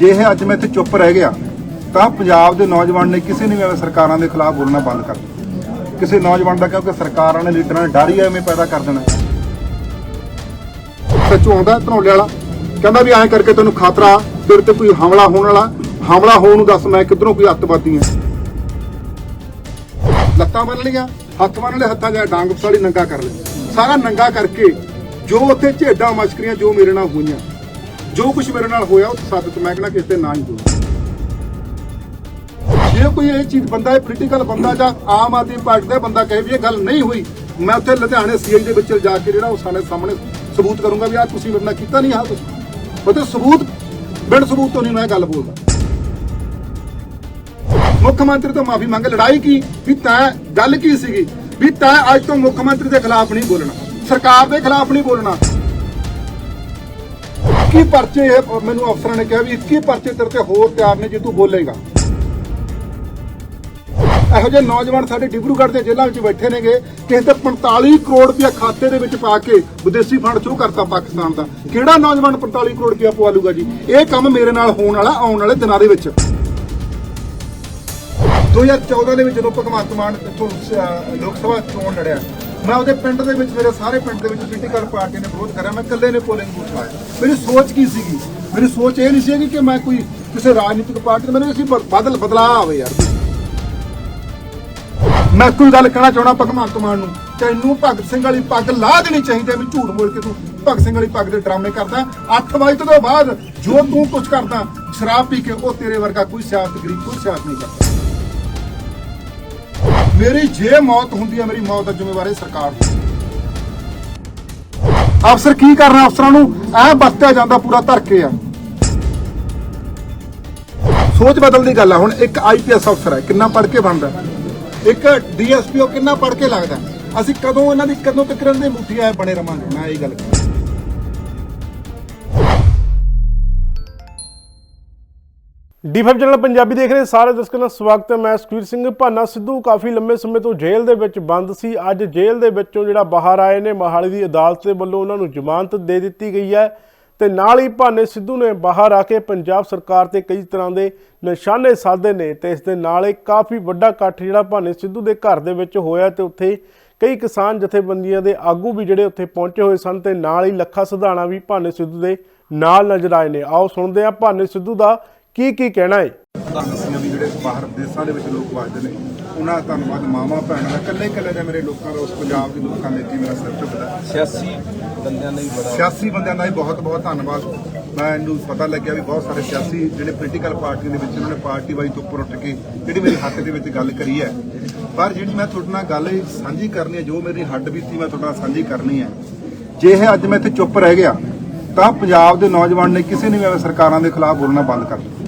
ਜੇ ਇਹ ਅੱਜ ਮੈਂ ਇੱਥੇ ਚੁੱਪ ਰਹਿ ਗਿਆ, ਤਾਂ ਪੰਜਾਬ ਦੇ ਨੌਜਵਾਨ ਨੇ ਕਿਸੇ ਨੇ ਵੀ ਐਵੇਂ ਸਰਕਾਰਾਂ ਦੇ ਖਿਲਾਫ ਬੋਲਣਾ ਬੰਦ ਕਰ ਦਿੱਤਾ। ਕਿਸੇ ਨੌਜਵਾਨ ਦਾ ਕਿਉਂਕਿ ਸਰਕਾਰਾਂ ਨੇ ਲੀਡਰਾਂ ਨੇ ਡਰ ਹੀ ਐਵੇਂ ਪੈਦਾ ਕਰ ਦੇਣਾ। ਸੱਚੂ ਆਉਂਦਾ ਧਨੌਲੇ ਵਾਲਾ, ਕਹਿੰਦਾ ਵੀ ਐਂ ਕਰਕੇ ਤੈਨੂੰ ਖਤਰਾ, ਤੇਰੇ ਤੇ ਕੋਈ ਹਮਲਾ ਹੋਣ ਵਾਲਾ, ਹਮਲਾ ਹੋਣ ਨੂੰ ਦੱਸ ਮੈਂ ਕਿੱਧਰੋਂ ਕੋਈ ਅੱਤਵਾਦੀ ਆ? ਲੱਤਾਂ ਬੰਨ ਲਈਆਂ, ਹੱਥ ਬੰਨ ਲਏ, ਹੱਥਾਂ ਜਾਂ ਡਾਂਗ ਫਸਾਲੀ, ਨੰਗਾ ਕਰ ਲਿਆ। ਸਾਰਾ ਨੰਗਾ ਕਰਕੇ ਜੋ ਉੱਥੇ ਝੇਡਾਂ ਮਸ਼ਕਰੀਆਂ ਜੋ ਮੇਰੇ ਨਾਲ ਹੋਈਆਂ। ਜੋ ਕੁਝ ਮੇਰੇ ਨਾਲ ਹੋਇਆ, ਉਹ ਸੱਤ ਮੈਂ ਕਹਿੰਦਾ ਕਿਸੇ ਤੇ ਨਾ ਹੀ ਹੋਇਆ ਜੇ ਕੋਈ ਇਹ ਚੀਜ਼ ਬੰਦਾ, ਇਹ ਪੋਲੀਟੀਕਲ ਬੰਦਾ ਜਾਂ ਆਮ ਆਦਮੀ ਪਾਰਟੀ ਦਾ ਬੰਦਾ ਕਹੇ ਵੀ ਇਹ ਗੱਲ ਨਹੀਂ ਹੋਈ, ਮੈਂ ਉੱਥੇ ਲੁਧਿਆਣੇ ਸੀਆਈ ਦੇ ਵਿੱਚ ਜਾ ਕੇ ਜਿਹੜਾ ਉਹ ਸਾਡੇ ਸਾਹਮਣੇ ਸਬੂਤ ਕਰੂੰਗਾ ਵੀ ਆ ਤੁਸੀਂ ਮੇਰੇ ਨਾਲ ਕੀਤਾ ਨਹੀਂ ਆ ਤੁਸੀਂ ਉਹਦੇ ਸਬੂਤ, ਬਿਨ ਸਬੂਤ ਤੋਂ ਨਹੀਂ ਮੈਂ ਗੱਲ ਬੋਲਦਾ। ਮੁੱਖ ਮੰਤਰੀ ਤੋਂ ਮਾਫੀ ਮੰਗ, ਲੜਾਈ ਕੀ? ਵੀ ਤੈਂ ਗੱਲ ਕੀ ਸੀਗੀ? ਵੀ ਤੈਂ ਅੱਜ ਤੋਂ ਮੁੱਖ ਮੰਤਰੀ ਦੇ ਖਿਲਾਫ ਨਹੀਂ ਬੋਲਣਾ। ਸਰਕਾਰ ਦੇ ਖਿਲਾਫ ਨਹੀਂ ਬੋਲਣਾ। ਕੀ ਪਰਚੇ ਇਹ ਮੈਨੂੰ ਅਫਸਰਾਂ ਨੇ ਕਿਹਾ ਵੀ 21 ਪਰਚੇ ਤੇਰੇ ਤੇ ਹੋਰ ਤਿਆਰ ਨੇ ਜੇ ਤੂੰ ਬੋਲੇਗਾ। ਇਹੋ ਜਿਹੇ ਨੌਜਵਾਨ ਸਾਡੇ ਡਿਬਰੂਗੜ੍ਹ ਦੇ ਜੇਲ੍ਹਾਂ ਵਿੱਚ ਬੈਠੇ ਨੇਗੇ, ਕਿਸੇ ਤੇ 45 ਕਰੋੜ ਰੁਪਇਆ ਖਾਤੇ ਦੇ ਵਿੱਚ ਪਾ ਕੇ ਵਿਦੇਸ਼ੀ ਫੰਡ ਸ਼ੁਰੂ ਕਰਤਾ ਪਾਕਿਸਤਾਨ ਦਾ। ਕਿਹੜਾ ਨੌਜਵਾਨ 45 ਕਰੋੜ ਰੁਪਇਆ ਪਵਾ ਲੂਗਾ ਜੀ? ਇਹ ਕੰਮ ਮੇਰੇ ਨਾਲ ਹੋਣ ਵਾਲਾ, ਆਉਣ ਵਾਲੇ ਦਿਨਾਂ ਦੇ ਵਿੱਚ। 2014 ਦੇ ਵਿੱਚ ਜਦੋਂ ਭਗਵੰਤ ਮਾਨ ਇੱਥੋਂ ਲੋਕ ਸਭਾ ਚੋਣ ਲੜਿਆ ਮੈਂ ਉਹਦੇ ਪਿੰਡ ਦੇ ਵਿੱਚ, ਮੇਰੇ ਸਾਰੇ ਪਿੰਡ ਦੇ ਵਿੱਚ ਪੋਲੀਟੀਕਲ ਪਾਰਟੀ ਨੇ ਵਿਰੋਧ ਕਰਿਆ। ਮੈਂ ਇਕੱਲੇ ਨੇ ਪੋਲਿੰਗ ਬੂਥ ਲਾਇਆ। ਮੇਰੀ ਸੋਚ ਕੀ ਸੀਗੀ? ਮੇਰੀ ਸੋਚ ਇਹ ਨਹੀਂ ਸੀਗੀ ਕਿ ਮੈਂ ਕੋਈ ਕਿਸੇ ਰਾਜਨੀਤਿਕ ਪਾਰਟੀ ਦੇ ਮੈਨੂੰ ਸੀ ਬਦਲ, ਬਦਲਾਅ ਆਵੇ ਯਾਰ। ਮੈਂ ਕੋਈ ਗੱਲ ਕਹਿਣਾ ਚਾਹਣਾ ਭਗਵੰਤ ਮਾਨ ਨੂੰ ਤੈਨੂੰ ਭਗਤ ਸਿੰਘ ਵਾਲੀ ਪੱਗ ਲਾ ਦੇਣੀ ਚਾਹੀਦੀ ਵੀ ਝੂਠ ਬੋਲ ਕੇ ਤੂੰ ਭਗਤ ਸਿੰਘ ਵਾਲੀ ਪੱਗ ਦੇ ਡਰਾਮੇ ਕਰਦਾ 8 ਵਜੇ ਤੋਂ ਬਾਅਦ ਜੋ ਤੂੰ ਕੁਝ ਕਰਦਾ, ਸ਼ਰਾਬ ਪੀ ਕੇ ਉਹ ਤੇਰੇ ਵਰਗਾ ਕੋਈ ਸਿਆਸਤ ਗਰੀਬ, ਕੋਈ ਸਿਆਸਤ ਨਹੀਂ ਕਰਦਾ। ਮੇਰੀ ਜੇ ਮੌਤ ਹੁੰਦੀ ਹੈ, ਮੇਰੀ ਮੌਤ ਦਾ ਜ਼ਿੰਮੇਵਾਰ ਹੈ ਸਰਕਾਰ ਦੀ। ਅਫਸਰ ਕੀ ਕਰਨਾ ਅਫਸਰਾਂ ਨੂੰ? ਐ ਵਰਤਿਆ ਜਾਂਦਾ ਪੂਰਾ ਧਰ ਕੇ ਆ। ਸੋਚ ਬਦਲ ਦੀ ਗੱਲ ਆ। ਹੁਣ ਇੱਕ ਆਈਪੀਐਸ ਅਫਸਰ ਹੈ ਕਿੰਨਾ ਪੜ ਕੇ ਬਣਦਾ? ਇੱਕ ਡੀਐਸਪੀਓ ਕਿੰਨਾ ਪੜ ਕੇ ਲੱਗਦਾ? ਅਸੀਂ ਕਦੋਂ ਇਹਨਾਂ ਦੀ ਕਦੋਂ ਤੱਕ ਇਹਨਾਂ ਦੇ ਮੁੱਠੀ ਐ ਬਣੇ ਰਵਾਂਗੇ? ਮੈਂ ਇਹ ਗੱਲ ਕਰਾਂ ਡੀਫੈਬ ਚੈਨਲ ਪੰਜਾਬੀ ਦੇਖ ਰਹੇ ਸਾਰੇ ਦਰਸ਼ਕਾਂ ਦਾ ਸਵਾਗਤ ਹੈ। ਮੈਂ ਸੁਖਵੀਰ ਸਿੰਘ, ਭਾਨਾ ਸਿੱਧੂ ਕਾਫੀ ਲੰਮੇ ਸਮੇਂ ਤੋਂ ਜੇਲ੍ਹ ਦੇ ਵਿੱਚ ਬੰਦ ਸੀ। ਅੱਜ ਜੇਲ੍ਹ ਦੇ ਵਿੱਚੋਂ ਜਿਹੜਾ ਬਾਹਰ ਆਏ ਨੇ, ਮੋਹਾਲੀ ਦੀ ਅਦਾਲਤ ਦੇ ਵੱਲੋਂ ਉਹਨਾਂ ਨੂੰ ਜ਼ਮਾਨਤ ਦੇ ਦਿੱਤੀ ਗਈ ਹੈ ਤੇ ਨਾਲ ਹੀ ਭਾਨੇ ਸਿੱਧੂ ਨੇ ਬਾਹਰ ਆ ਕੇ ਪੰਜਾਬ ਸਰਕਾਰ ਤੇ ਕਈ ਤਰ੍ਹਾਂ ਦੇ ਨਿਸ਼ਾਨੇ ਸਾਧੇ ਨੇ ਤੇ ਇਸ ਦੇ ਨਾਲ ਹੀ ਕਾਫੀ ਵੱਡਾ ਇਕੱਠ ਜਿਹੜਾ ਭਾਨੇ ਸਿੱਧੂ ਦੇ ਘਰ ਦੇ ਵਿੱਚ ਹੋਇਆ ਤੇ ਉੱਥੇ ਕਈ ਕਿਸਾਨ ਜਥੇਬੰਦੀਆਂ ਦੇ ਆਗੂ ਵੀ ਜਿਹੜੇ ਉੱਥੇ ਪਹੁੰਚੇ ਹੋਏ ਸਨ ਤੇ ਨਾਲ ਹੀ ਲੱਖਾ ਸਿਧਾਣਾ ਵੀ ਭਾਨੇ ਸਿੱਧੂ ਦੇ ਨਾਲ ਨਜ਼ਰ ਆਏ ਨੇ। ਆਓ ਸੁਣਦੇ ਹਾਂ ਭਾਨੇ ਸਿੱਧੂ ਦਾ ਕੀ ਕੀ ਕਹਿਣਾ ਹੈ? ਤੁਹਾਨੂੰ ਵੀ ਜਿਹੜੇ ਬਾਹਰ ਦੇਸ਼ਾਂ ਦੇ ਵਿੱਚ ਲੋਕ ਵੱਸਦੇ ਨੇ ਉਹਨਾਂ ਦਾ ਧੰਨਵਾਦ ਮਾਵਾਂ ਭੈਣਾਂ ਦਾ ਇਕੱਲੇ ਇਕੱਲੇ ਦਾ ਮੇਰੇ ਲੋਕਾਂ ਦਾ ਉਸ ਪੰਜਾਬ ਦੇ ਲੋਕਾਂ ਨੇ ਕੀ ਮੇਰਾ ਸਿਰ ਝੁਕਦਾ 86 ਬੰਦਿਆਂ ਨੇ ਵੀ ਬੜਾ ਸਿਆਸੀ ਬੰਦਿਆਂ ਦਾ ਵੀ ਬਹੁਤ ਬਹੁਤ ਧੰਨਵਾਦ। ਮੈਨੂੰ ਪਤਾ ਲੱਗਿਆ ਵੀ ਬਹੁਤ ਸਾਰੇ ਸਿਆਸੀ ਜਿਹੜੇ ਪੋਲੀਟੀਕਲ ਪਾਰਟੀਆਂ ਦੇ ਵਿੱਚ ਉਹਨਾਂ ਨੇ ਪਾਰਟੀ ਵਾਈ ਤੋਂ ਉੱਪਰ ਉੱਠ ਕੇ ਜਿਹੜੀ ਮੇਰੀ ਹੱਕ ਦੇ ਵਿੱਚ ਗੱਲ ਕਰੀ ਹੈ। ਪਰ ਜਿਹੜੀ ਮੈਂ ਤੁਹਾਡੇ ਨਾਲ ਗੱਲ ਸਾਂਝੀ ਕਰਨੀ ਹੈ ਜੋ ਮੇਰੀ ਹੱਡ ਬੀਤੀ ਮੈਂ ਤੁਹਾਡੇ ਨਾਲ ਸਾਂਝੀ ਕਰਨੀ ਹੈ ਜੇ ਇਹ ਅੱਜ ਮੈਂ ਇੱਥੇ ਚੁੱਪ ਰਹਿ ਗਿਆ ਤਾਂ ਪੰਜਾਬ ਦੇ ਨੌਜਵਾਨ ਨੇ ਕਿਸੇ ਨੇ ਵੀ ਸਰਕਾਰਾਂ ਦੇ ਖਿਲਾਫ ਬੋਲਣਾ ਬੰਦ ਕਰ ਦਿੱਤਾ।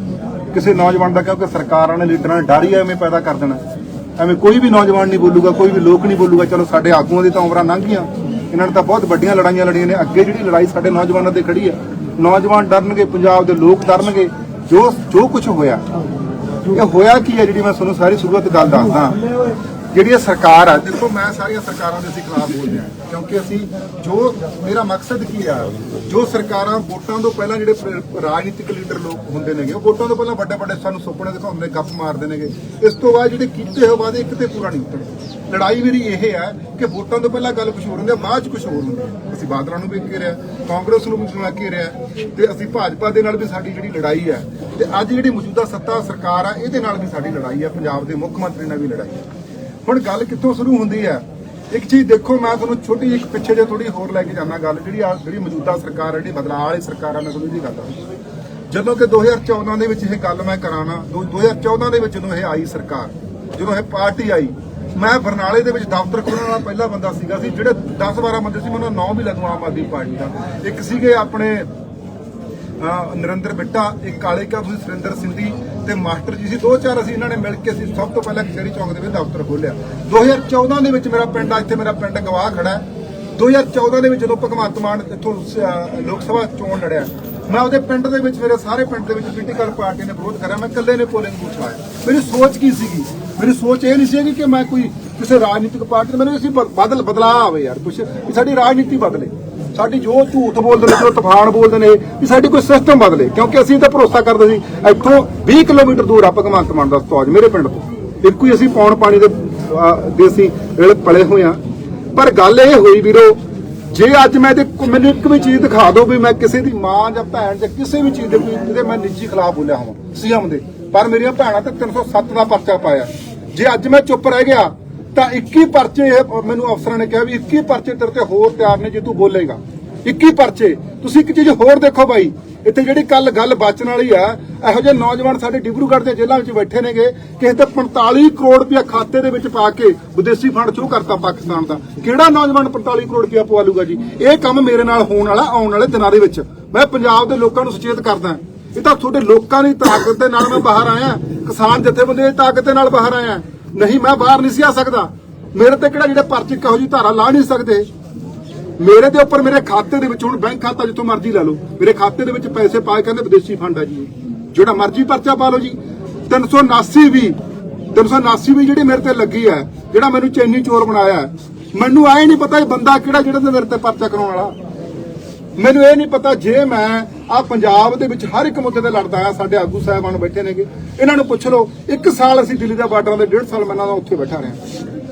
ਕਿਸੇ ਨੌਜਵਾਨ ਦਾ ਕਿਉਂਕਿ ਸਰਕਾਰਾਂ ਨੇ ਲੀਡਰਾਂ ਨੇ ਡਰ ਹੀ ਐਵੇਂ ਪੈਦਾ ਕਰ ਦੇਣਾ। ਐਵੇਂ ਕੋਈ ਵੀ ਨੌਜਵਾਨ ਨਹੀਂ ਬੋਲੂਗਾ, ਕੋਈ ਵੀ ਲੋਕ ਨਹੀਂ ਬੋਲੂਗਾ, ਚਲੋ ਸਾਡੇ ਆਗੂਆਂ ਦੀ ਤਾਂ ਉਮਰਾਂ ਲੰਘ ਗਈਆਂ। ਇਹਨਾਂ ਨੇ ਤਾਂ ਬਹੁਤ ਵੱਡੀਆਂ ਲੜਾਈਆਂ ਲੜੀਆਂ ਨੇ। ਅੱਗੇ ਜਿਹੜੀ ਲੜਾਈ ਸਾਡੇ ਨੌਜਵਾਨਾਂ ਤੇ ਖੜੀ ਹੈ ਨੌਜਵਾਨ ਡਰਨਗੇ, ਪੰਜਾਬ ਦੇ ਲੋਕ ਡਰਨਗੇ, ਜੋ ਜੋ ਕੁਝ ਹੋਇਆ। ਇਹ ਹੋਇਆ ਕੀ ਹੈ ਜਿਹੜੀ ਮੈਂ ਤੁਹਾਨੂੰ ਸਾਰੀ ਸ਼ੁਰੂਆਤ ਗੱਲ ਦੱਸਦਾ। ਜਿਹੜੀ ਸਰਕਾਰ ਆ, ਦੇਖੋ ਮੈਂ ਸਾਰੀਆਂ ਸਰਕਾਰਾਂ ਦੇ ਅਸੀਂ ਖਿਲਾਫ ਬੋਲ ਰਿਹਾ ਕਿਉਂਕਿ ਅਸੀਂ ਜੋ, ਮੇਰਾ ਮਕਸਦ ਕੀ ਆ, ਜੋ ਸਰਕਾਰਾਂ ਵੋਟਾਂ ਤੋਂ ਪਹਿਲਾਂ ਜਿਹੜੇ ਰਾਜਨੀਤਿਕ ਲੀਡਰ ਲੋਕ ਹੁੰਦੇ ਨੇਗੇ, ਉਹ ਵੋਟਾਂ ਤੋਂ ਪਹਿਲਾਂ ਵੱਡੇ ਵੱਡੇ ਸਾਨੂੰ ਸੁਪਨੇ ਦਿਖਾਉਂਦੇ ਗੱਪ ਮਾਰਦੇ ਨੇਗੇ। ਇਸ ਤੋਂ ਬਾਅਦ ਜਿਹੜੇ ਕੀਤੇ ਹੋਏ ਵਾਅਦੇ ਇੱਕ ਤੇ ਪੂਰਾ ਨਹੀਂ ਉਤਰਦੇ ਲੜਾਈ ਮੇਰੀ ਇਹ ਹੈ ਕਿ ਵੋਟਾਂ ਤੋਂ ਪਹਿਲਾਂ ਗੱਲ ਕੁਝ ਹੋਰ ਹੁੰਦੀ ਹੈ ਬਾਅਦ ਚ ਕੁਝ ਹੋਰ ਹੁੰਦਾ ਹੈ। ਅਸੀਂ ਬਾਦਲਾਂ ਨੂੰ ਵੀ ਘੇਰਿਆ ਕਾਂਗਰਸ ਨੂੰ ਵੀ ਸੁਣਾ ਘੇਰਿਆ ਤੇ ਅਸੀਂ ਭਾਜਪਾ ਦੇ ਨਾਲ ਵੀ ਸਾਡੀ ਜਿਹੜੀ ਲੜਾਈ ਹੈ ਤੇ ਅੱਜ ਜਿਹੜੀ ਮੌਜੂਦਾ ਸੱਤਾ ਸਰਕਾਰ ਆ, ਇਹਦੇ ਨਾਲ ਵੀ ਸਾਡੀ ਲੜਾਈ ਹੈ ਪੰਜਾਬ ਦੇ ਮੁੱਖ ਮੰਤਰੀ ਨਾਲ ਵੀ ਲੜਾਈ ਹੈ ਹੁਣ ਗੱਲ ਕਿੱਥੋਂ ਸ਼ੁਰੂ ਹੁੰਦੀ ਹੈ? ਇੱਕ ਚੀਜ਼ ਦੇਖੋ, ਮੈਂ ਤੁਹਾਨੂੰ ਛੋਟੀ ਇੱਕ ਪਿੱਛੇ ਜੇ ਥੋੜੀ ਹੋਰ ਲੈ ਕੇ ਜਾਣਾ ਗੱਲ, ਜਿਹੜੀ ਆ, ਜਿਹੜੀ ਮੌਜੂਦਾ ਸਰਕਾਰ ਹੈ, ਜਿਹੜੀ ਬਦਲਾਅ ਵਾਲੀ ਸਰਕਾਰ ਆ ਮੈਂ ਤੁਹਾਨੂੰ ਇਹਦੀ ਗੱਲ ਜਦੋਂ ਕਿ 2014 ਦੇ ਵਿੱਚ ਇਹ ਗੱਲ ਮੈਂ ਕਰਾਣਾ 2014 ਦੇ ਵਿੱਚ ਜਦੋਂ ਇਹ ਆਈ ਸਰਕਾਰ, ਜਦੋਂ ਇਹ ਪਾਰਟੀ ਆਈ, ਮੈਂ ਬਰਨਾਲੇ ਦੇ ਵਿੱਚ ਦਫ਼ਤਰ ਖੋਲ੍ਹਣ ਵਾਲਾ ਪਹਿਲਾ ਬੰਦਾ ਸੀਗਾ ਸੀ, ਜਿਹੜੇ 10 12 ਬੰਦੇ ਸੀ ਮੈਂ ਉਹਨਾਂ ਨਾਂ ਵੀ ਲੈ ਆਮ ਆਦਮੀ ਪਾਰਟੀ ਦਾ। ਇੱਕ ਸੀਗੇ ਆਪਣੇ ਨਰਿੰਦਰ ਬਿੱਟਾ ਇੱਕ ਕਾਲੇ ਕਾ ਤੁਸੀਂ ਸੁਰਿੰਦਰ ਸਿੰਧੀ ਤੇ ਮਾਸਟਰ ਜੀ ਸੀ। ਦੋ ਚਾਰ ਅਸੀਂ ਇਹਨਾਂ ਨੇ ਮਿਲ ਕੇ ਅਸੀਂ ਸਭ ਤੋਂ ਪਹਿਲਾਂ ਕਚਹਿਰੀ ਚੌਂਕ ਦੇ ਵਿੱਚ ਦਫ਼ਤਰ ਖੋਲ੍ਹਿਆ। 2014 ਦੇ ਵਿੱਚ ਮੇਰਾ ਪਿੰਡ ਆ ਇੱਥੇ ਮੇਰਾ ਪਿੰਡ ਗਵਾਹ ਖੜਾ ਹੈ। 2014 ਦੇ ਵਿੱਚ ਜਦੋਂ ਭਗਵੰਤ ਮਾਨ ਇੱਥੋਂ ਲੋਕ ਸਭਾ ਚੋਣ ਲੜਿਆ, ਮੈਂ ਉਹਦੇ ਪਿੰਡ ਦੇ ਵਿੱਚ, ਮੇਰੇ ਸਾਰੇ ਪਿੰਡ ਦੇ ਵਿੱਚ ਪੋਲੀਟੀਕਲ ਪਾਰਟੀ ਨੇ ਵਿਰੋਧ ਕਰਿਆ। ਮੈਂ ਇਕੱਲੇ ਨੇ ਪੋਲਿੰਗ ਬੂਥ ਲਾਇਆ। ਮੇਰੀ ਸੋਚ ਕੀ ਸੀਗੀ? ਮੇਰੀ ਸੋਚ ਇਹ ਨਹੀਂ ਸੀਗੀ ਕਿ ਮੈਂ ਕੋਈ ਕਿਸੇ ਰਾਜਨੀਤਿਕ ਪਾਰਟੀ ਦੇ ਮੈਨੂੰ ਅਸੀਂ ਬਦਲ ਬਦਲਾਅ ਆਵੇ ਯਾਰ, ਕੁਛ, ਸਾਡੀ ਰਾਜਨੀਤੀ ਬਦਲੇ। ਸਾਡੀ ਜੋ ਝੂਠ ਬੋਲਦੇ ਨੇ, ਜੋ ਤੂਫਾਨ ਬੋਲਦੇ ਨੇ, ਵੀ ਸਾਡੀ ਕੋਈ ਸਿਸਟਮ ਬਦਲੇ। ਕਿਉਂਕਿ ਅਸੀਂ ਤਾਂ ਭਰੋਸਾ ਕਰਦੇ ਸੀ, ਇੱਥੋਂ 20 ਕਿਲੋਮੀਟਰ ਦੂਰ ਆ ਭਗਵੰਤ ਮਾਨ ਦਾ ਸਤੌਜ ਮੇਰੇ ਪਿੰਡ ਤੋਂ। ਇੱਕੋ ਹੀ ਅਸੀਂ ਪੌਣ ਪਾਣੀ ਦੇ ਦੇਸੀ ਰੇਲ ਪਲੇ ਹੋਏ ਆ ਪਰ ਗੱਲ ਇਹ ਹੋਈ ਵੀਰੋ, ਜੇ ਅੱਜ ਮੈਂ ਤੇ ਮੈਨੂੰ ਇੱਕ ਵੀ ਚੀਜ਼ ਦਿਖਾ ਦਿਓ ਵੀ ਮੈਂ ਕਿਸੇ ਦੀ ਮਾਂ ਜਾਂ ਭੈਣ ਜਾਂ ਕਿਸੇ ਵੀ ਚੀਜ਼ ਦੇ ਕੋਈ ਮੈਂ ਨਿੱਜੀ ਖਿਲਾਫ ਬੋਲਿਆ ਹਾਂ ਸੀਐਮ ਦੇ ਪਰ ਮੇਰੀਆਂ ਭੈਣਾਂ ਤੇ 307 ਦਾ ਪਰਚਾ ਪਾਇਆ। ਜੇ ਅੱਜ ਮੈਂ ਚੁੱਪ ਰਹਿ ਗਿਆ ਤਾਂ 21 ਪਰਚੇ ਇਹ ਮੈਨੂੰ ਅਫਸਰਾਂ ਨੇ ਕਿਹਾ ਵੀ 21 ਪਰਚੇ ਤੇਰੇ ਤੇ ਹੋਰ ਤਿਆਰ ਨੇ ਜੇ ਤੂੰ ਬੋਲੇਗਾ। 21 ਪਰਚੇ। ਤੁਸੀਂ ਇੱਕ ਚੀਜ਼ ਹੋਰ ਦੇਖੋ ਬਾਈ। ਇੱਥੇ ਜਿਹੜੀ ਕੱਲ ਗੱਲ ਬਚਣ ਵਾਲੀ ਆ, ਇਹੋ ਜਿਹੇ ਨੌਜਵਾਨ ਸਾਡੇ ਡਿਬਰੂਗੜ੍ਹ ਦੇ ਜੇਲ੍ਹਾਂ ਵਿੱਚ ਬੈਠੇ ਨੇਗੇ, ਕਿਸੇ ਤੇ 45 ਕਰੋੜ ਰੁਪਇਆ ਖਾਤੇ ਦੇ ਵਿੱਚ ਪਾ ਕੇ ਵਿਦੇਸ਼ੀ ਫੰਡ ਚੋਂ ਕਰਤਾ ਪਾਕਿਸਤਾਨ ਦਾ। ਕਿਹੜਾ ਨੌਜਵਾਨ 45 ਕਰੋੜ ਰੁਪਇਆ ਪਵਾ ਲੂਗਾ ਜੀ? ਇਹ ਕੰਮ ਮੇਰੇ ਨਾਲ ਹੋਣ ਵਾਲਾ, ਆਉਣ ਵਾਲੇ ਦਿਨਾਂ ਦੇ ਵਿੱਚ। ਮੈਂ ਪੰਜਾਬ ਦੇ ਲੋਕਾਂ ਨੂੰ ਸੁਚੇਤ ਕਰਦਾ। ਇਹ ਤਾਂ ਤੁਹਾਡੇ ਲੋਕਾਂ ਦੀ ਤਾਕਤ ਦੇ ਨਾਲ ਮੈਂ ਬਾਹਰ ਆਇਆ। ਕਿਸਾਨ ਜਥੇਬੰਦੀ ਦੀ ਤਾਕਤ ਦੇ ਨਾਲ ਬਾਹਰ ਆਇਆ। ਨਹੀਂ, ਮੈਂ ਬਾਹਰ ਨਹੀਂ ਸੀ ਆ ਸਕਦਾ। ਮੇਰੇ ਤੇ ਕਿਹੜਾ ਜਿਹੜੇ ਪਰਚੇ ਕਹੋ ਜੀ ਧਾਰਾ ਲਾ ਨਹੀਂ ਸਕਦੇ? ਮੇਰੇ ਦੇ ਉੱਪਰ ਮੇਰੇ ਖਾਤੇ ਦੇ ਵਿੱਚ ਹੁਣ ਬੈਂਕ ਖਾਤਾ ਜਿੱਥੋਂ ਮਰਜ਼ੀ ਲੈ ਲਓ। ਮੇਰੇ ਖਾਤੇ ਦੇ ਵਿੱਚ ਪੈਸੇ ਪਾਏ ਕਹਿੰਦੇ ਵਿਦੇਸ਼ੀ ਫੰਡ ਆ ਜੀ। ਜਿਹੜਾ ਮਰਜ਼ੀ ਪਰਚਾ ਪਾ ਲਓ ਜੀ। 379 ਵੀ 379 ਵੀ ਜਿਹੜੀ ਮੇਰੇ ਤੇ ਲੱਗੀ ਹੈ, ਜਿਹੜਾ ਮੈਨੂੰ ਚੈਨੀ ਚੋਰ ਬਣਾਇਆ ਮੈਨੂੰ ਐ ਨਹੀਂ ਪਤਾ ਇਹ ਬੰਦਾ ਕਿਹੜਾ, ਜਿਹੜਾ ਮੇਰੇ ਤੇ ਪਰਚਾ ਕਰਾਉਣ ਵਾਲਾ। ਮੈਨੂੰ ਇਹ ਨਹੀਂ ਪਤਾ ਜੇ ਮੈਂ ਆ ਪੰਜਾਬ ਦੇ ਵਿੱਚ ਹਰ ਇੱਕ ਮੁੱਦੇ ਤੇ ਲੜਦਾ ਆ ਸਾਡੇ ਆਗੂ ਸਾਹਿਬਾਨ ਬੈਠੇ ਨੇਗੇ। ਇਹਨਾਂ ਨੂੰ ਪੁੱਛ ਲਓ, ਇੱਕ ਸਾਲ ਅਸੀਂ ਦਿੱਲੀ ਦੇ ਬਾਰਡਰਾਂ ਦੇ ਡੇਢ ਸਾਲ ਮੈਂ ਦਾ ਉੱਥੇ ਬੈਠਾ ਰਿਹਾ।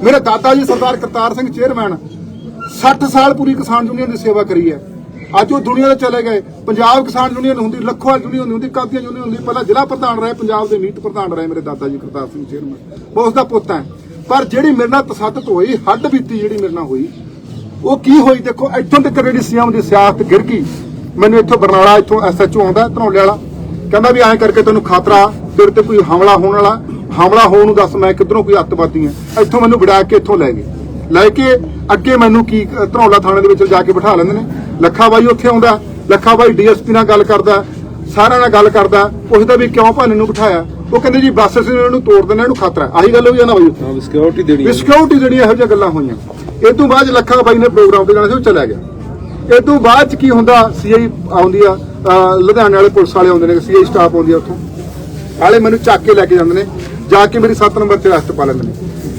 ਮੇਰੇ ਦਾਦਾ ਜੀ ਸਰਦਾਰ ਕਰਤਾਰ ਸਿੰਘ ਚੇਅਰਮੈਨ 60 ਸਾਲ ਪੂਰੀ ਕਿਸਾਨ ਯੂਨੀਅਨ ਦੀ ਸੇਵਾ ਕਰੀ ਹੈ। ਅੱਜ ਉਹ ਦੁਨੀਆ ਦੇ ਚਲੇ ਗਏ। ਪੰਜਾਬ ਕਿਸਾਨ ਯੂਨੀਅਨ ਹੁੰਦੀ ਲੱਖੋਂ ਯੂਨੀਅਨ ਹੁੰਦੀ ਕਾਦੀਆਂ ਯੂਨੀਅਨ ਹੁੰਦੀ, ਪਹਿਲਾਂ ਜ਼ਿਲ੍ਹਾ ਪ੍ਰਧਾਨ ਰਹੇ, ਪੰਜਾਬ ਦੇ ਮੀਤ ਪ੍ਰਧਾਨ ਰਹੇ ਮੇਰੇ ਦਾਦਾ ਜੀ ਕਰਤਾਰ ਸਿੰਘ ਚੇਅਰਮੈਨ। ਮੈਂ ਉਸ ਦਾ ਪੁੱਤ ਹੈ। ਪਰ ਜਿਹੜੀ ਮੇਰੇ ਨਾਲ ਤਸੱਦਤ ਹੋਈ, ਹੱਡ ਬੀਤੀ ਜਿਹੜੀ ਮੇਰੇ ਨਾਲ ਹੋਈ ਉਹ ਕੀ ਹੋਈ ਦੇਖੋ ਇੱਥੋਂ ਤੱਕ ਜਿਹੜੀ ਸੀਐਮ ਦੀ ਸਿਆਸਤ ਗਿਰ ਗਈ ਮੈਨੂੰ ਇੱਥੋਂ ਬਰਨਾਲਾ ਇੱਥੋਂ ਐਸਐਚਓ ਆਉਂਦਾ ਧਨੌਲੇ ਵਾਲਾ। ਕਹਿੰਦਾ ਵੀ ਐਂ ਕਰਕੇ ਤੈਨੂੰ ਖਤਰਾ ਤੇਰੇ ਤੇ ਕੋਈ ਹਮਲਾ ਹੋਣ ਵਾਲਾ ਹਮਲਾ ਹੋਣ ਨੂੰ ਦੱਸ ਮੈਂ ਕਿੱਧਰੋਂ ਕੋਈ ਅੱਤਵਾਦੀ ਆ ਇੱਥੋਂ ਮੈਨੂੰ ਵਿੜਾ ਕੇ ਇੱਥੋਂ ਲੈ ਗਏ। ਲੈ ਕੇ ਅੱਗੇ ਮੈਨੂੰ ਕੀ ਧਨੌਲਾ ਥਾਣੇ ਦੇ ਵਿੱਚ ਜਾ ਕੇ ਬਿਠਾ ਲੈਂਦੇ ਨੇ। ਲੱਖਾ ਬਾਈ ਉੱਥੇ ਆਉਂਦਾ ਲੱਖਾ ਬਾਈ ਡੀਐਸਪੀ ਨਾਲ ਗੱਲ ਕਰਦਾ ਸਾਰਿਆਂ ਨਾਲ ਗੱਲ ਕਰਦਾ ਪੁੱਛਦਾ ਵੀ ਕਿਉਂ ਭਾਨੇ ਨੂੰ ਬਿਠਾਇਆ? ਉਹ ਕਹਿੰਦੇ ਜੀ ਬੱਸ ਅਸੀਂ ਇਹਨਾਂ ਨੂੰ ਤੋੜ ਦੇਣਾ ਇਹਨੂੰ ਖਤਰਾ। ਆਹੀ ਗੱਲ ਹੋਈ ਆ ਨਾ ਬਾਈ। ਸਿਕਿਉਰਿਟੀ ਦੇਣੀ ਸਿਕਿਉਰਿਟੀ ਜਿਹੜੀਆਂ ਇਹੋ ਜਿਹੀਆਂ ਗੱਲਾਂ ਹੋਈਆਂ। ਇਹ ਤੋਂ ਬਾਅਦ 'ਚ ਲੱਖਾ ਬਾਈ ਨੇ ਪ੍ਰੋਗਰਾਮ ਤੇ ਜਾਣਾ ਸੀ, ਉਹ ਚਲਾ ਗਿਆ। ਇਹ ਤੋਂ ਬਾਅਦ ਚ ਕੀ ਹੁੰਦਾ ਸੀਆਈ ਆਉਂਦੀ ਆ ਲੁਧਿਆਣੇ ਵਾਲੇ ਪੁਲਿਸ ਵਾਲੇ ਆਉਂਦੇ ਨੇ ਸੀਆਈ ਸਟਾਫ ਆਉਂਦੀ ਆ ਉੱਥੋਂ। ਵਾਲੇ ਮੈਨੂੰ ਚੱਕ ਕੇ ਲੈ ਕੇ ਜਾਂਦੇ ਨੇ, ਜਾ ਕੇ ਮੇਰੀ 7 ਨੰਬਰ ਤੇ ਅਰੈਸਟ ਪਾ ਲੈਂਦੇ ਨੇ।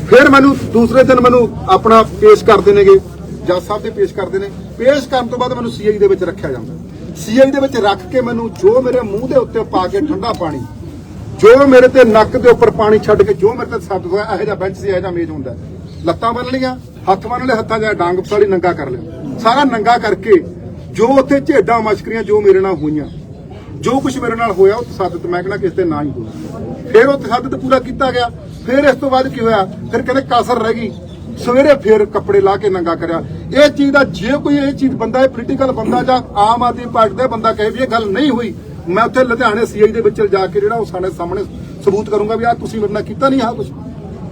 ਫਿਰ ਮੈਨੂੰ ਦੂਸਰੇ ਦਿਨ ਮੈਨੂੰ ਆਪਣਾ ਪੇਸ਼ ਕਰਦੇ ਨੇਗੇ, ਜੱਜ ਸਾਹਿਬ ਦੇ ਪੇਸ਼ ਕਰਦੇ ਨੇ। ਪੇਸ਼ ਕਰਨ ਤੋਂ ਬਾਅਦ ਮੈਨੂੰ ਸੀਆਈ ਦੇ ਵਿੱਚ ਰੱਖਿਆ ਜਾਂਦਾ। ਸੀਆਈ ਦੇ ਵਿੱਚ ਰੱਖ ਕੇ ਮੈਨੂੰ ਜੋ ਮੇਰੇ ਮੂੰਹ ਦੇ ਉੱਤੇ ਪਾ ਕੇ ਠੰਡਾ ਪਾਣੀ, ਜੋ ਮੇਰੇ ਤੇ ਨੱਕ ਦੇ ਉੱਪਰ ਪਾਣੀ ਛੱਡ ਕੇ, ਜੋ ਮੇਰੇ ਤੇ ਸੱਤ ਹੋਇਆ ਇਹੋ ਜਿਹਾ ਬੈਂਚ ਸੀ, ਇਹੋ ਜਿਹਾ ਮੇਜ਼ ਹੁੰਦਾ। ਲੱਤਾਂ ਬੰਨ ਲਈਆਂ ਹੱਥ ਬੰਨ ਲਏ ਹੱਥਾਂ 'ਚ ਡਾਂਗ ਫਸਾਲੀ ਨੰਗਾ ਕਰ ਲਿਆ। ਸਾਰਾ ਨੰਗਾ ਕਰਕੇ ਜੋ ਉੱਥੇ ਝੇਡਾਂ ਮਸ਼ਕਰੀਆਂ ਜੋ ਮੇਰੇ ਨਾਲ ਹੋਈਆਂ, ਜੋ ਕੁਝ ਮੇਰੇ ਨਾਲ ਹੋਇਆ, ਉਹ ਤਸੱਦਦ ਮੈਂ ਕਹਿੰਦਾ ਕਿਸੇ ਤੇ ਨਾ ਹੀ ਹੋਇਆ। ਫਿਰ ਉਹ ਤਸੱਦਦ ਪੂਰਾ ਕੀਤਾ ਗਿਆ। ਫਿਰ ਇਸ ਤੋਂ ਬਾਅਦ ਕੀ ਹੋਇਆ? ਫਿਰ ਕਹਿੰਦੇ ਕਾਸਰ ਰਹਿ ਗਈ। ਸਵੇਰੇ ਫਿਰ ਕੱਪੜੇ ਲਾ ਕੇ ਨੰਗਾ ਕਰਿਆ। ਇਹ ਚੀਜ਼ ਦਾ ਜੇ ਕੋਈ ਇਹ ਚੀਜ਼ ਬੰਦਾ, ਇਹ ਪੋਲੀਟੀਕਲ ਬੰਦਾ ਜਾਂ ਆਮ ਆਦਮੀ ਪਾਰਟੀ ਦਾ ਬੰਦਾ ਕਹੇ ਵੀ ਇਹ ਗੱਲ ਨਹੀਂ ਹੋਈ, ਮੈਂ ਉੱਥੇ ਲੁਧਿਆਣੇ ਸੀਆਈ ਦੇ ਵਿੱਚ ਜਾ ਕੇ ਜਿਹੜਾ ਉਹ ਸਾਡੇ ਸਾਹਮਣੇ ਸਬੂਤ ਕਰੂੰਗਾ ਵੀ ਆ ਤੁਸੀਂ ਮੇਰੇ ਨਾਲ ਕੀਤਾ ਨਹੀਂ ਆ ਕੁਝ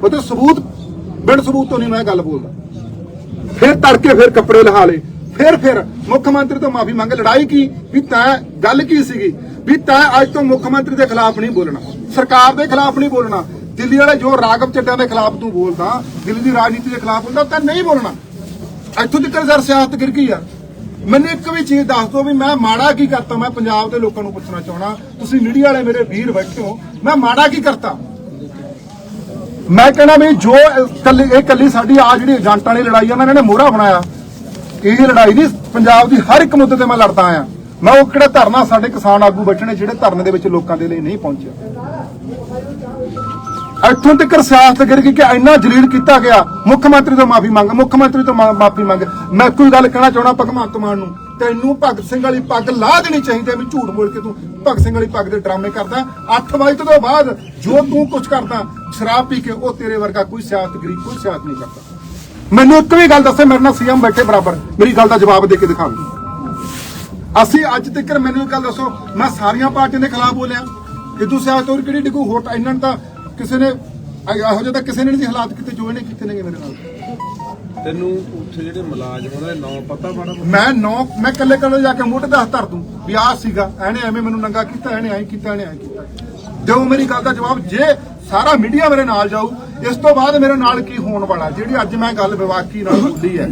ਮਤਲਬ ਸਬੂਤ ਬਿਨ ਸਬੂਤ ਤੋਂ ਨਹੀਂ ਮੈਂ ਗੱਲ ਬੋਲਦਾ। ਫਿਰ ਤੜਕੇ ਫਿਰ ਕੱਪੜੇ ਲਹਾ ਲਏ। ਫਿਰ ਫਿਰ ਮੁੱਖ ਮੰਤਰੀ ਤੋਂ ਮਾਫੀ ਮੰਗ, ਲੜਾਈ ਕੀ? ਵੀ ਤੈਂ ਗੱਲ ਕੀ ਸੀਗੀ? ਵੀ ਤੈਂ ਅੱਜ ਤੋਂ ਮੁੱਖ ਮੰਤਰੀ ਦੇ ਖਿਲਾਫ ਨਹੀਂ ਬੋਲਣਾ। ਸਰਕਾਰ ਦੇ ਖਿਲਾਫ ਨਹੀਂ ਬੋਲਣਾ। ਦਿੱਲੀ ਵਾਲੇ ਜੋ ਰਾਗਵ ਚੱਡਿਆਂ ਦੇ ਖਿਲਾਫ ਤੂੰ ਬੋਲਦਾ, ਦਿੱਲੀ ਦੀ ਰਾਜਨੀਤੀ ਦੇ ਖਿਲਾਫ ਹੁੰਦਾ, ਤਾਂ ਨਹੀਂ ਬੋਲਣਾ। ਇੱਥੋਂ ਤੱਕ ਸਰ ਸਿਆਸਤ ਗਿਰ ਗਈ ਆ। ਮੈਨੂੰ ਇੱਕ ਵੀ ਚੀਜ਼ ਦੱਸ ਦਿਓ ਵੀ ਮੈਂ ਮਾੜਾ ਕੀ ਕਰਤਾ? ਮੈਂ ਪੰਜਾਬ ਦੇ ਲੋਕਾਂ ਨੂੰ ਪੁੱਛਣਾ ਚਾਹਣਾ ਤੁਸੀਂ ਮੀਡੀਆ ਵਾਲੇ ਮੇਰੇ ਵੀਰ ਬੈਠੇ ਹੋ। ਮੈਂ ਮਾੜਾ ਕੀ ਕਰਤਾ? ਮੈਂ ਕਹਿੰਦਾ ਵੀ ਜੋ ਕੱਲੀ ਇਹ ਕੱਲੀ ਸਾਡੀ ਆ ਜਿਹੜੀ ਏਜੰਟਾਂ ਨੇ ਲੜਾਈ ਆ ਨਾ ਇਹਨਾਂ ਨੇ ਮੋਹਰਾ ਬਣਾਇਆ। ਇਹ ਲੜਾਈ ਨਹੀਂ, ਪੰਜਾਬ ਦੀ ਹਰ ਇੱਕ ਮੁੱਦੇ ਤੇ ਮੈਂ ਲੜਦਾ ਆਇਆ। ਮੈਂ ਉਹ ਕਿਹੜਾ ਧਰਨਾ ਸਾਡੇ ਕਿਸਾਨ ਆਗੂ ਬੈਠੇ ਨੇ ਜਿਹੜੇ ਧਰਨੇ ਦੇ ਵਿੱਚ ਲੋਕਾਂ ਦੇ ਲਈ ਨਹੀਂ ਪਹੁੰਚਿਆ ਇੱਥੋਂ ਤੱਕ ਸਿਆਸਤ ਗਿਰ ਗਈ ਕਿ ਇੰਨਾ ਜਲੀਲ ਕੀਤਾ ਗਿਆ। ਮੁੱਖ ਮੰਤਰੀ ਤੋਂ ਮਾਫੀ ਮੰਗ, ਮੁੱਖ ਮੰਤਰੀ ਤੋਂ ਮਾਫੀ ਮੰਗ। ਮੈਂ ਕੋਈ ਗੱਲ ਕਹਿਣਾ ਚਾਹਣਾ ਭਗਵੰਤ ਮਾਨ ਨੂੰ? ਤੈਨੂੰ ਭਗਤ ਸਿੰਘ ਵਾਲੀ ਪੱਗ ਲਾਹ ਦੇਣੀ ਚਾਹੀਦੀ ਵੀ ਝੂਠ ਬੋਲ ਕੇ ਤੂੰ ਭਗਤ ਸਿੰਘ ਵਾਲੀ ਪੱਗ ਦੇ ਡਰਾਮੇ ਕਰਦਾ। 8 ਵਜੇ ਤੋਂ ਬਾਅਦ ਜੋ ਤੂੰ ਕੁਝ ਕਰਦਾ, ਸ਼ਰਾਬ ਪੀ ਕੇ ਉਹ ਤੇਰੇ ਵਰਗਾ ਕੋਈ ਸਿਆਸਤ ਗਰੀਬ, ਕੋਈ ਸਿਆਸਤ ਨਹੀਂ ਕਰਦਾ। ਮੈਨੂੰ ਇੱਕ ਵੀ ਗੱਲ ਦੱਸੇ, ਮੇਰੇ ਨਾਲ ਸੀਐਮ ਬੈਠੇ ਬਰਾਬਰ। ਮੇਰੀ ਗੱਲ ਦਾ ਜਵਾਬ ਦੇ ਕੇ ਦਿਖਾਓ ਅਸੀਂ ਅੱਜ ਤੱਕ ਮੈਨੂੰ ਇੱਕ ਗੱਲ ਦੱਸੋ, ਮੈਂ ਸਾਰੀਆਂ ਪਾਰਟੀਆਂ ਦੇ ਖਿਲਾਫ ਬੋਲਿਆ। ਇਦੋਂ ਸਿਆਸਤ ਹੋਰ ਕਿਹੜੀ ਡਿੱਗੂ? ਹੋਟ ਇਹਨਾਂ ਨੇ ਤਾਂ ਕਿਸੇ ਨੇ, ਇਹੋ ਜਿਹਾ ਤਾਂ ਕਿਸੇ ਨੇ ਨਹੀਂ ਹਾਲਾਤ ਕੀਤੇ, ਜੋ ਇਹਨੇ ਕੀਤੇ ਨੇਗੇ ਮੇਰੇ ਨਾਲ। ਤੈਨੂੰ ਉੱਥੇ ਜਿਹੜੇ ਮੁਲਾਜ਼ਮ ਉਹਨਾਂ ਦੇ ਨਾਂ ਪਤਾ ਮਾੜਾ ਮੋਟਾ? ਮੈਂ ਨੌ ਮੈਂ ਕੱਲੇ ਕੱਲੇ ਜਾ ਕੇ ਮੋਢੇ ਹੱਥ ਧਰ ਦੂੰ ਵੀ ਆਹ ਸੀਗਾ ਐਨੇ ਐਵੇਂ ਮੈਨੂੰ ਨੰਗਾ ਕੀਤਾ ਐਨੇ ਐਂ ਕੀਤਾ ਐਨੇ ਐਂ ਕੀਤਾ। ਦਿਓ ਮੇਰੀ ਗੱਲ ਦਾ ਜਵਾਬ ਜੇ ਸਾਰਾ ਮੀਡੀਆ ਮੇਰੇ ਨਾਲ ਜਾਊ ਇਸ ਤੋਂ ਬਾਅਦ ਮੇਰੇ ਨਾਲ ਕੀ ਹੋਣ ਵਾਲਾ? ਜਿਹੜੀ ਅੱਜ ਮੈਂ ਗੱਲ ਵਿਵਾਕੀ ਨਾਲ ਬੋਲੀ ਹੈ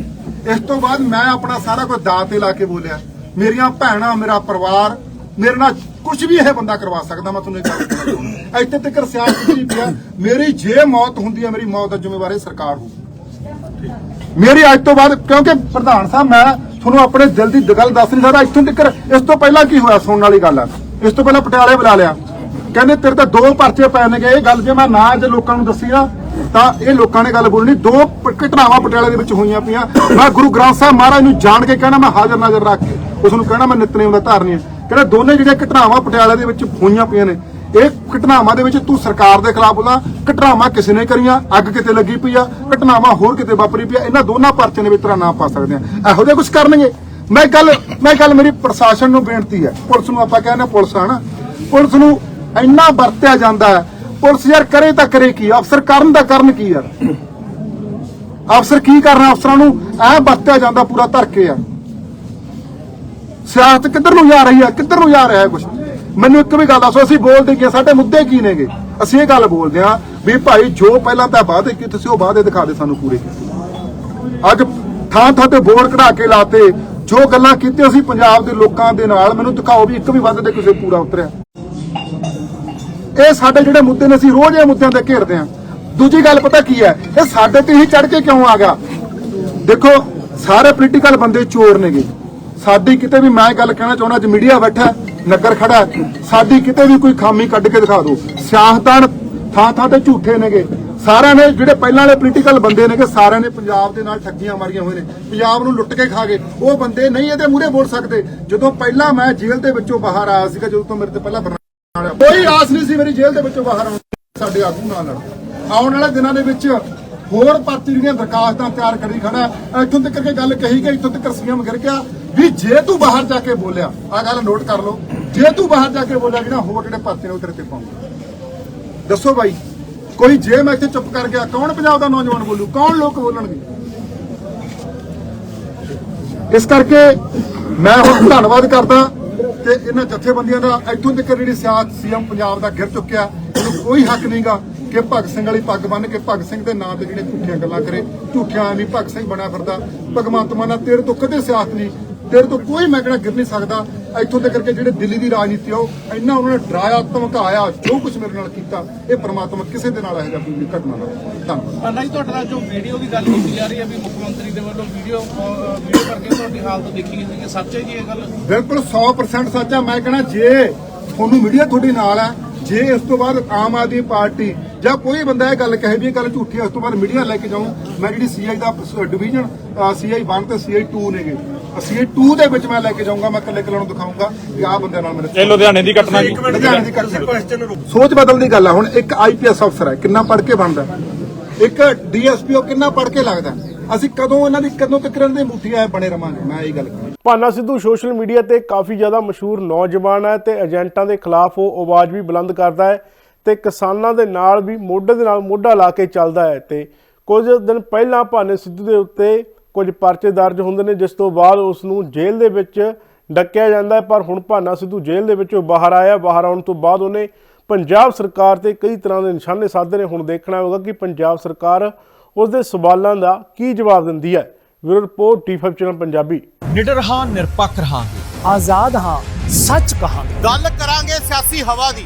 ਇਸ ਤੋਂ ਬਾਅਦ ਮੈਂ ਆਪਣਾ ਸਾਰਾ ਕੁਝ ਦਾਅ ਤੇ ਲਾ ਕੇ ਬੋਲਿਆ। ਮੇਰੀਆਂ ਭੈਣਾਂ ਮੇਰਾ ਪਰਿਵਾਰ ਮੇਰੇ ਨਾਲ ਕੁਝ ਵੀ ਇਹ ਬੰਦਾ ਕਰਵਾ ਸਕਦਾ ਮੈਂ ਤੁਹਾਨੂੰ ਇਹ ਗੱਲ ਕਹਿਣਾ ਚਾਹੁੰਦਾ। ਇੱਥੇ ਤੱਕ ਸਿਆਸਤ ਨਹੀਂ ਪਿਆ ਮੇਰੀ ਜੇ ਮੌਤ ਹੁੰਦੀ ਹੈ ਮੇਰੀ ਮੌਤ ਦਾ ਜ਼ਿੰਮੇਵਾਰ ਇਹ ਸਰਕਾਰ ਹੋਊ। ਮੇਰੀ ਅੱਜ ਤੋਂ ਬਾਅਦ, ਕਿਉਂਕਿ ਪ੍ਰਧਾਨ ਸਾਹਿਬ, ਮੈਂ ਤੁਹਾਨੂੰ ਆਪਣੇ ਦਿਲ ਦੀ ਗੱਲ ਦੱਸ ਨਹੀਂ ਸਕਦਾ। ਇੱਥੋਂ ਤੱਕ, ਇਸ ਤੋਂ ਪਹਿਲਾਂ ਕੀ ਹੋਇਆ ਸੁਣਨ ਵਾਲੀ ਗੱਲ ਆ? ਇਸ ਤੋਂ ਪਹਿਲਾਂ ਪਟਿਆਲੇ ਬੁਲਾ ਲਿਆ। ਕਹਿੰਦੇ, ਤੇਰੇ ਤਾਂ ਦੋ ਪਰਚੇ ਪੈ ਨੇਗੇ। ਇਹ ਗੱਲ ਜੇ ਮੈਂ ਨਾ ਅੱਜ ਲੋਕਾਂ ਨੂੰ ਦੱਸੀ ਨਾ, ਤਾਂ ਇਹ ਲੋਕਾਂ ਨੇ ਗੱਲ ਬੋਲਣੀ। ਦੋ ਘਟਨਾਵਾਂ ਪਟਿਆਲੇ ਦੇ ਵਿੱਚ ਹੋਈਆਂ ਪਈਆਂ। ਮੈਂ ਗੁਰੂ ਗ੍ਰੰਥ ਸਾਹਿਬ ਮਹਾਰਾਜ ਨੂੰ ਜਾਣ ਕੇ ਕਹਿਣਾ, ਮੈਂ ਹਾਜ਼ਰ ਨਾਜ਼ਰ ਰੱਖ ਕੇ। ਉਸ ਨੂੰ ਕਹਿਣਾ, ਮੈਂ ਨਿਤਨੇਮ ਦਾ ਧਾਰਨੀ ਹੈ। ਕਹਿੰਦਾ, ਦੋਨੇ ਜਿਹੜੀਆਂ ਘਟਨਾਵਾਂ ਪਟਿਆਲੇ ਦੇ ਵਿੱਚ ਹੋਈਆਂ ਪਈਆਂ ਨੇ ਇਹ ਘਟਨਾਵਾਂ ਦੇ ਵਿੱਚ ਤੂੰ ਸਰਕਾਰ ਦੇ ਖਿਲਾਫ ਬੋਲਾਂ ਘਟਨਾਵਾਂ ਕਿਸੇ ਨੇ ਕਰੀਆਂ, ਅੱਗ ਕਿਤੇ ਲੱਗੀ ਪਈ ਆ, ਘਟਨਾਵਾਂ ਹੋਰ ਕਿਤੇ ਵਾਪਰੀ ਪਈ ਆ, ਇਹਨਾਂ ਦੋਨਾਂ ਪਰਚੇ ਦੇ ਵਿੱਚ ਤੇਰਾ ਨਾਮ ਪਾ ਸਕਦੇ ਆ। ਇਹੋ ਜਿਹਾ ਕੁਝ ਕਰਨਗੇ? ਮੈਂ ਗੱਲ ਮੈਂ ਗੱਲ ਮੇਰੀ ਪ੍ਰਸ਼ਾਸਨ ਨੂੰ ਬੇਨਤੀ ਹੈ। ਪੁਲਿਸ ਨੂੰ ਆਪਾਂ ਕਹਿੰਦੇ ਹਾਂ ਪੁਲਿਸ ਆ ਨਾ। ਪੁਲਿਸ ਨੂੰ ਇੰਨਾ ਵਰਤਿਆ ਜਾਂਦਾ ਹੈ। ਪੁਲਿਸ ਯਾਰ ਕਰੇ ਤਾਂ ਕਰੇ ਕੀ? ਅਫਸਰ ਕਰਨ ਦਾ ਕਰਨ ਕੀ ਯਾਰ? ਅਫਸਰ ਕੀ ਕਰਨਾ ਅਫਸਰਾਂ ਨੂੰ? ਐ ਵਰਤਿਆ ਜਾਂਦਾ ਪੂਰਾ ਧਰ ਕੇ ਆ। ਸਿਆਸਤ ਕਿੱਧਰ ਨੂੰ ਜਾ ਰਹੀ ਹੈ? ਕਿੱਧਰ ਨੂੰ ਜਾ ਰਿਹਾ ਹੈ ਕੁਝ ਮੈਨੂੰ ਇੱਕ ਵੀ ਗੱਲ ਦੱਸੋ, ਅਸੀਂ ਬੋਲਦੇ ਕੀ ਸਾਡੇ ਮੁੱਦੇ ਕੀ ਨੇਗੇ? ਅਸੀਂ ਇਹ ਗੱਲ ਬੋਲਦੇ ਆ ਵੀ ਭਾਈ ਜੋ ਪਹਿਲਾਂ ਤਾਂ ਵਾਅਦੇ ਕੀਤੇ ਸੀ, ਉਹ ਵਾਅਦੇ ਦਿਖਾ ਦੇ ਸਾਨੂੰ ਪੂਰੇ। ਅੱਜ ਥਾਂ ਥਾਂ ਤੇ ਬੋਰਡ ਕਢਾ ਕੇ ਲਾਤੇ, ਜੋ ਗੱਲਾਂ ਕੀਤੀਆਂ ਸੀ ਪੰਜਾਬ ਦੇ ਲੋਕਾਂ ਦੇ ਨਾਲ, ਮੈਨੂੰ ਦਿਖਾਓ ਵੀ ਇੱਕ ਵੀ ਵਾਅਦੇ ਤੇ ਕਿਸੇ ਪੂਰਾ ਉਤਰਿਆ। ਇਹ ਸਾਡੇ ਜਿਹੜੇ ਮੁੱਦੇ ਨੇ, ਅਸੀਂ ਰੋਜ਼ ਇਹ ਮੁੱਦਿਆਂ ਤੇ ਘੇਰਦੇ ਆ ਦੂਜੀ ਗੱਲ ਪਤਾ ਕੀ ਹੈ? ਇਹ ਸਾਡੇ ਤੇ ਹੀ ਚੜ ਕੇ ਕਿਉਂ ਆ ਗਿਆ? ਦੇਖੋ, ਸਾਰੇ ਪੋਲੀਟੀਕਲ ਬੰਦੇ ਚੋਰ ਨੇਗੇ। ਸਾਡੀ ਕਿਤੇ ਵੀ ਮੈਂ ਗੱਲ ਕਹਿਣਾ ਚਾਹੁੰਦਾ, ਅੱਜ ਮੀਡੀਆ ਬੈਠਾ ਨਗਰ ਖੜਾ ਸਾਡੀ ਕਿਤੇ ਵੀ ਕੋਈ ਖਾਮੀ ਕੱਢ ਕੇ ਦਿਖਾ ਦਿਓ। ਸਿਆਸਤਦਾਨ ਥਾਂ ਥਾਂ ਤੇ ਝੂਠੇ ਨੇਗੇ। ਸਾਰਿਆਂ ਨੇ ਜਿਹੜੇ ਪਹਿਲਾਂ ਵਾਲੇ ਪੋਲੀਟੀਕਲ ਬੰਦੇ ਨੇਗੇ, ਸਾਰਿਆਂ ਨੇ ਪੰਜਾਬ ਦੇ ਨਾਲ ਠੱਗੀਆਂ ਮਾਰੀਆਂ ਹੋਏ ਨੇ। ਪੰਜਾਬ ਨੂੰ ਲੁੱਟ ਕੇ ਖਾ ਗਏ। ਉਹ ਬੰਦੇ ਨਹੀਂ ਇਹਦੇ ਮੂਹਰੇ ਬੋਲ ਸਕਦੇ। ਜਦੋਂ ਪਹਿਲਾਂ ਮੈਂ ਜੇਲ੍ਹ ਦੇ ਵਿੱਚੋਂ ਬਾਹਰ ਆਇਆ ਸੀਗਾ, ਜਦੋਂ ਤੋਂ ਮੇਰੇ ਤੇ ਪਹਿਲਾਂ ਬਰਨਾਲਾ ਕੋਈ ਆਸ ਨਹੀਂ ਸੀ ਮੇਰੀ ਜੇਲ੍ਹ ਦੇ ਵਿੱਚੋਂ ਬਾਹਰ ਆਉਣ ਸਾਡੇ ਆਗੂ ਨਾਲ ਆਉਣ ਵਾਲੇ ਦਿਨਾਂ ਦੇ ਵਿੱਚ ਹੋਰ ਪਾਰਟੀ ਦੀਆਂ ਦਰਖਾਸਤਾਂ ਤਿਆਰ ਕਰੀ ਖੜਾ ਇੱਥੋਂ ਤੱਕ ਕੇ ਗੱਲ ਕਹੀ ਗਈ, ਇੱਥੋਂ ਤੱਕ ਸੀਐਮ ਗਿਰ ਗਿਆ। ਵੀ ਜੇ ਤੂੰ ਬਾਹਰ ਜਾ ਕੇ ਬੋਲਿਆ ਆ ਗੱਲ ਨੋਟ ਕਰ ਲਓ। ਜੇ ਤੂੰ ਬਾਹਰ ਜਾ ਕੇ ਬੋਲਿਆ ਜਿਹੜਾ ਹੋਰ ਜਿਹੜੇ ਪਾਰਟੀ ਨੇ ਉਹ ਤੇਰੇ ਤੇ ਪਾਉਂਗੇ ਦੱਸੋ ਬਾਈ, ਕੋਈ ਜੇ ਮੈਂ ਇੱਥੇ ਚੁੱਪ ਕਰ ਗਿਆ, ਕੌਣ ਪੰਜਾਬ ਦਾ ਨੌਜਵਾਨ ਬੋਲੂ? ਕੌਣ ਲੋਕ ਬੋਲਣਗੇ? ਇਸ ਕਰਕੇ ਮੈਂ ਹੁਣ ਧੰਨਵਾਦ ਕਰਦਾ ਤੇ ਇਹਨਾਂ ਜਥੇਬੰਦੀਆਂ ਦਾ, ਇੱਥੋਂ ਤੱਕ ਜਿਹੜੀ ਸਿਆਸਤ ਸੀਐਮ ਪੰਜਾਬ ਦਾ ਗਿਰ ਚੁੱਕਿਆ, ਇਹਨੂੰ ਕੋਈ ਹੱਕ ਨਹੀਂਗਾ ਕਿ ਭਗਤ ਸਿੰਘ ਵਾਲੀ ਪੱਗ ਬੰਨ ਕੇ ਭਗਤ ਸਿੰਘ ਦੇ ਨਾਂ ਤੇ ਜਿਹੜੇ ਝੂਠੀਆਂ ਗੱਲਾਂ ਕਰੇ। ਝੂਠੀਆਂ ਨਹੀਂ ਭਗਤ ਸਿੰਘ ਬਣਿਆ ਫਿਰਦਾ। ਭਗਵੰਤ ਮਾਨ ਤੇਰੇ ਤੋਂ ਕਦੇ ਸਿਆਸਤ ਨਹੀਂ। ਤੇਰੇ ਤੋਂ ਕੋਈ ਮੈਂ ਕਹਿਣਾ ਗਿਰ ਨਹੀਂ ਸਕਦਾ। ਇੱਥੋਂ ਤੱਕ ਕਰਕੇ ਜਿਹੜੇ ਦਿੱਲੀ ਦੀ ਰਾਜਨੀਤੀ ਆ ਉਹ ਇੰਨਾ ਉਹਨਾਂ ਨੇ ਡਰਾਇਆ ਧਮਕਾਇਆ ਜੋ ਕੁਝ ਮੇਰੇ ਨਾਲ ਕੀਤਾ ਇਹ ਪ੍ਰਮਾਤਮਾ ਕਿਸੇ ਦੇ ਨਾਲ ਇਹੋ ਜਿਹਾ ਕੋਈ ਘਟਨਾ ਨਾ। ਧੰਨਵਾਦ। ਪੰਨਾ ਜੀ ਤੁਹਾਡੇ ਨਾਲ ਜੋ ਵੀਡੀਓ ਦੀ ਗੱਲ ਕੀਤੀ ਜਾ ਰਹੀ ਹੈ ਵੀ ਮੁੱਖ ਮੰਤਰੀ ਦੇ ਵੱਲੋਂ ਵੀਡੀਓ ਵੀਡੀਓ ਕਰਕੇ ਤੁਹਾਡੀ ਹਾਲਤ ਦੇਖੀ ਗਈ ਸੱਚ ਹੈ ਜੀ ਇਹ ਗੱਲ? ਬਿਲਕੁਲ 100% ਸੱਚ ਹੈ। ਮੈਂ ਕਹਣਾ ਜੇ ਤੁਹਾਨੂੰ ਮੀਡੀਆ ਤੁਹਾਡੀ ਨਾਲ ਹੈ ਜੇ ਇਸ ਤੋਂ ਬਾਅਦ ਆਮ ਆਦਮੀ ਪਾਰਟੀ ਜਾਂ ਕੋਈ ਬੰਦਾ ਇਹ ਗੱਲ ਕਹੇ ਵੀ ਇਹ ਗੱਲ ਝੂਠੀ ਹੈ ਉਸ ਤੋਂ ਬਾਅਦ ਮੀਡੀਆ ਲੈ ਕੇ ਜਾਊਂ। ਮੈਂ ਜਿਹੜੀ ਸੀਆਈ ਦਾ ਡਿਵੀਜ਼ਨ ਸੀਆਈ 1 ਤੇ ਸੀਆਈ 2 ਨੇਗੇ। ਸੀਆਈ 2 ਦੇ ਵਿੱਚ ਮੈਂ ਲੈ ਕੇ ਜਾਊਂਗਾ ਮੈਂ ਇਕੱਲੇ ਇਕੱਲੇ ਨੂੰ ਦਿਖਾਊਂਗਾ ਕਿ ਆਹ ਬੰਦੇ ਨਾਲ ਮੇਰੇ ਇਹ ਲੁਧਿਆਣੇ ਦੀ ਘਟਨਾ ਜੀ। ਲੁਧਿਆਣੇ ਦੀ ਘਟਨਾ। ਸੋਚ ਬਦਲਣ ਦੀ ਗੱਲ ਆ ਹੁਣ ਇੱਕ ਆਈਪੀਐਸ ਅਫਸਰ ਹੈ ਕਿੰਨਾ ਪੜ੍ਹ ਕੇ ਬਣਦਾ? ਇੱਕ ਡੀਐਸਪੀਓ ਕਿੰਨਾ ਪੜ੍ਹ ਕੇ ਲੱਗਦਾ? ਅਸੀਂ ਕਦੋਂ ਇਹਨਾਂ ਦੀ ਕਦੋਂ ਤੱਕ ਇਹਨਾਂ ਦੇ ਮੁੱਠੀਆਂ ਬਣੇ ਰਵਾਂਗੇ? ਮੈਂ ਇਹ ਗੱਲ ਕਰਾਂ ਭਾਨਾ ਸਿੱਧੂ ਸੋਸ਼ਲ ਮੀਡੀਆ ਤੇ ਕਾਫੀ ਜ਼ਿਆਦਾ ਮਸ਼ਹੂਰ ਨੌਜਵਾਨ ਹੈ ਤੇ ਏਜੰਟਾਂ ਦੇ ਖਿਲਾਫ ਉਹ ਆਵਾਜ਼ ਵੀ ਬੁਲੰਦ ਕਰਦਾ ਹੈ ਤੇ ਕਿਸਾਨਾਂ ਦੇ ਨਾਲ ਵੀ ਮੋਢੇ ਦੇ ਨਾਲ ਮੋਢਾ ਲਾ ਕੇ ਚੱਲਦਾ ਹੈ ਤੇ ਕੁਝ ਦਿਨ ਪਹਿਲਾਂ ਭਾਨੇ ਸਿੱਧੂ ਦੇ ਉੱਤੇ ਕੁਝ ਪਰਚੇ ਦਰਜ ਹੁੰਦੇ ਨੇ ਜਿਸ ਤੋਂ ਬਾਅਦ ਉਸ ਨੂੰ ਜੇਲ੍ਹ ਦੇ ਵਿੱਚ ਡੱਕਿਆ ਜਾਂਦਾ ਹੈ। ਪਰ ਹੁਣ ਭਾਨਾ ਸਿੱਧੂ ਜੇਲ੍ਹ ਦੇ ਵਿੱਚੋਂ ਬਾਹਰ ਆਇਆ। ਬਾਹਰ ਆਉਣ ਤੋਂ ਬਾਅਦ ਉਹਨੇ ਪੰਜਾਬ ਸਰਕਾਰ ਤੇ ਕਈ ਤਰ੍ਹਾਂ ਦੇ ਨਿਸ਼ਾਨੇ ਸਾਧੇ ਨੇ। ਹੁਣ ਦੇਖਣਾ ਹੋਵੇਗਾ ਕਿ ਪੰਜਾਬ ਸਰਕਾਰ ਉਸ ਦੇ ਸਵਾਲਾਂ ਦਾ ਕੀ ਜਵਾਬ ਦਿੰਦੀ ਹੈ। ਬਿਊਰੋ ਰਿਪੋਰਟ ਟੀ5 ਚੈਨਲ ਪੰਜਾਬੀ। ਨਿਡਰ ਹਾਂ ਨਿਰਪੱਖ ਰਹਾਂਗੇ। ਆਜ਼ਾਦ ਹਾਂ ਸੱਚ ਕਹਾਂਗੇ। ਗੱਲ ਕਰਾਂਗੇ ਸਿਆਸੀ ਹਵਾ ਦੀ।